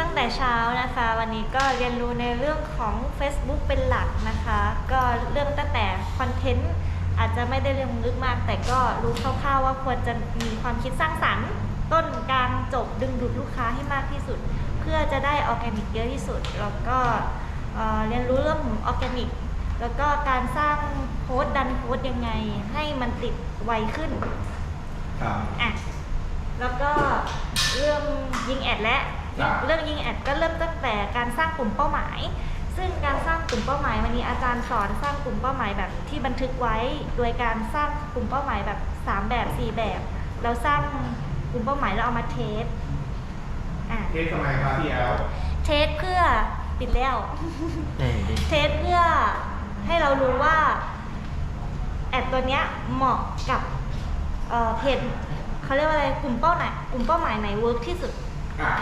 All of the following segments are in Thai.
ตั้งแต่เช้านะคะ วันนี้ก็เรียนรู้ในเรื่องของ Facebook เป็นหลักนะคะ ก็เริ่มตั้งแต่คอนเทนต์อาจจะไม่ได้เรื่องลึกมาก แต่ก็รู้คร่าวๆว่าควรจะมีความคิดสร้างสรรค์ต้นกลางจบดึงดูดลูกค้าให้มากที่สุด เพื่อจะได้ออร์แกนิกเยอะที่สุด แล้วก็เอ่อเรียนรู้เรื่องของออร์แกนิกแล้วก็การสร้างโพสต์ดันโพสต์ยังไง ให้มันติดไวขึ้นครับอะแล้วก็เรื่องยิงแอดและครับ เรื่องยิงแอดก็เริ่มตั้งแต่การสร้างกลุ่มเป้าหมาย ซึ่งการสร้างกลุ่มเป้าหมายวันนี้อาจารย์สอนสร้างกลุ่มเป้าหมายแบบที่บันทึกไว้ โดยการสร้างกลุ่มเป้าหมายแบบ 3 แบบ 4 แบบ เราสร้างกลุ่มเป้าหมายแล้วเอามาเทสอะเทสทำไมครับพี่แอลเทสเพื่อปิดแล้วเออดิเทสเพื่อให้เรารู้ว่าแอดตัวเนี้ยเหมาะกับเอ่อเพจเขาเรียกว่าอะไรกลุ่มเป้าหมายกลุ่มเป้าหมายไหนเวิร์กที่สุด อ่า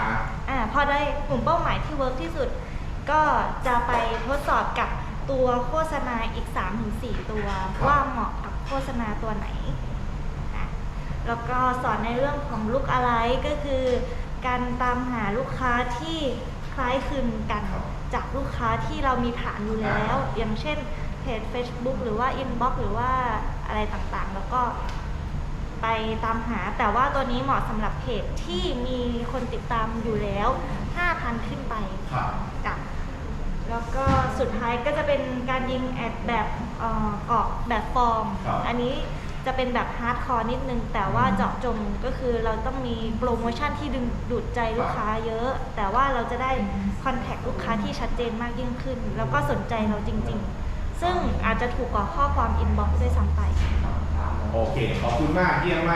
อ่าพอได้กลุ่มเป้าหมายที่เวิร์กที่สุด ก็จะไปทดสอบกับตัวโฆษณาอีก 3-4 ตัว ว่าเหมาะกับโฆษณาตัวไหนอะแล้วก็สอนในเรื่องของลุกอะไรก็คือ การตามหาลูกค้าที่คล้ายคลึงกันจากลูกค้าที่เรามีฐานอยู่แล้ว อย่างเช่นเพจ Facebook หรือว่า Inbox หรือว่าอะไรต่างๆ แล้วก็ ไปตามหา แต่ว่าตัวนี้เหมาะสำหรับเพจที่มีคนติดตามอยู่แล้ว 5,000 ขึ้นไปครับกับแล้วก็สุดท้ายก็จะเป็นการยิงแอดแบบเอ่อเกาะแบบฟอร์ม ครับอันนี้จะเป็นแบบฮาร์ดคอร์นิดนึง แต่ว่าเจาะจงก็คือเราต้องมีโปรโมชั่นที่ดึงดูดใจลูกค้าเยอะ แต่ว่าเราจะได้คอนแทคลูกค้าที่ชัดเจนมากยิ่งขึ้น แล้วก็สนใจเราจริง ๆ ซึ่งอาจจะถูกกว่าข้อความอินบ็อกซ์ด้วยซ้ำไป โอเค ขอบคุณมากเยี่ยมมาก